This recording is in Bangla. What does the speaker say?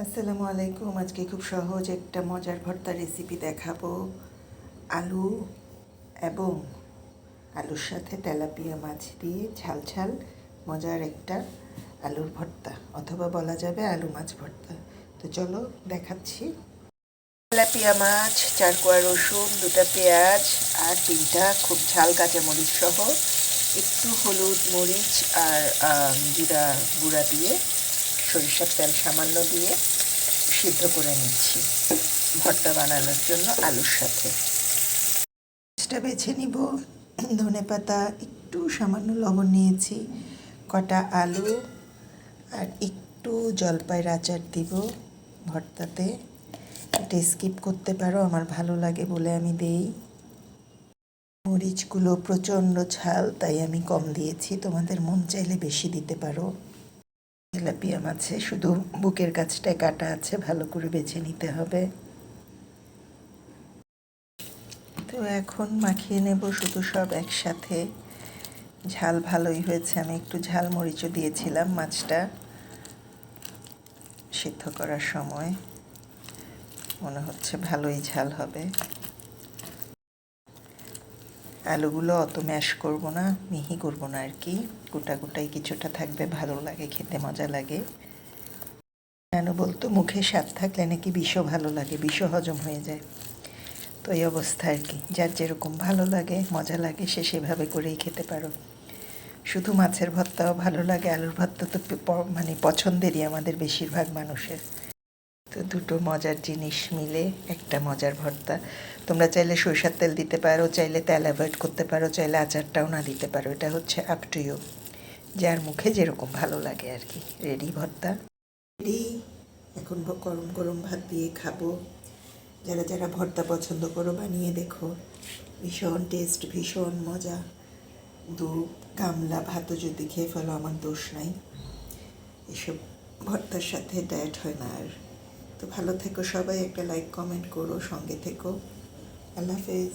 আসসালামু আলাইকুম। আজকে খুব সহজ একটা মজার ভর্তা রেসিপি দেখাবো। আলু এবং আলুর সাথে তেলাপিয়া মাছ দিয়ে ঝাল ঝাল মজার একটা আলুর ভর্তা, অথবা বলা যাবে আলু মাছ ভর্তা। তো চলো দেখাচ্ছি। তেলাপিয়া মাছ চার কোয়া রসুন, দুটা পেঁয়াজ আর তিনটা খুব ঝাল কাঁচামরিচ সহ একটু হলুদ মরিচ আর জিরা গুঁড়া দিয়ে সরিষার তেল সামান্য দিয়ে সিদ্ধ করে নিচ্ছি। ভর্তা বানানোর জন্য আলুর সাথে। মাছটা বেছে নিব। ধনে পাতা, একটু সামান্য লবণ নিয়েছি। কটা আলু আর একটু জলপাইয়ের আচার দিব ভর্তাতে। এটা স্কিপ করতে পারো, আমার ভালো লাগে বলে আমি দেই। মরিচগুলো প্রচণ্ড ঝাল, তাই আমি কম দিয়েছি। তোমাদের মন চাইলে বেশি দিতে পারো। তেলাপিয়া মাছে শুধু বুকের কাছটায় কাটা আছে, ভালো করে বেছে নিতে হবে। তো এখন মাখিয়ে নেব, শুধু সব একসাথে। ঝাল ভালোই হয়েছে, আমি একটু ঝাল মরিচও দিয়েছিলাম মাছটা সিদ্ধ করার সময়। মনে হচ্ছে ভালোই ঝাল হবে। আলুগুলো অত ম্যাশ করব না, মিহি করব না আর কি। গোটা গোটাই কিছুটা থাকবে, ভালো লাগে, খেতে মজা লাগে। কেন বলতো, মুখে স্বাদ থাকলে নাকি বিষও ভালো লাগে, বিষও হজম হয়ে যায়। তো এই অবস্থা আর কি। যার যেরকম ভালো লাগে, মজা লাগে, সে সেভাবে করেই খেতে পারো। শুধু মাছের ভর্তাও ভালো লাগে, আলুর ভর্তা তো মানে পছন্দেরই আমাদের বেশিরভাগ মানুষের। তো দুটো মজার জিনিস মিলে, একটা মজার ভর্তা। তোমরা চাইলে সরিষার তেল দিতে পারো, চাইলে তেল অ্যাভয়েড করতে পারো, চাইলে আচারটাও না দিতে পারো। এটা হচ্ছে আপ টু ইউ যার মুখে যেরকম ভালো লাগে আর কি। রেডি ভর্তা? রেডি এখন গরম গরম ভাত দিয়ে খাব। যারা যারা ভর্তা পছন্দ করো, বানিয়ে দেখো। ভীষণ টেস্ট ভীষণ মজা। দু গামলা ভাতও যদি খেয়ে ফেলো, আমার দোষ নাই। এসব ভর্তার সাথে ডায়েট হয় না আর। তো ভালো থেকো সবাই একটা লাইক কমেন্ট করো সঙ্গে থেকো। আল্লাহ হাফেজ।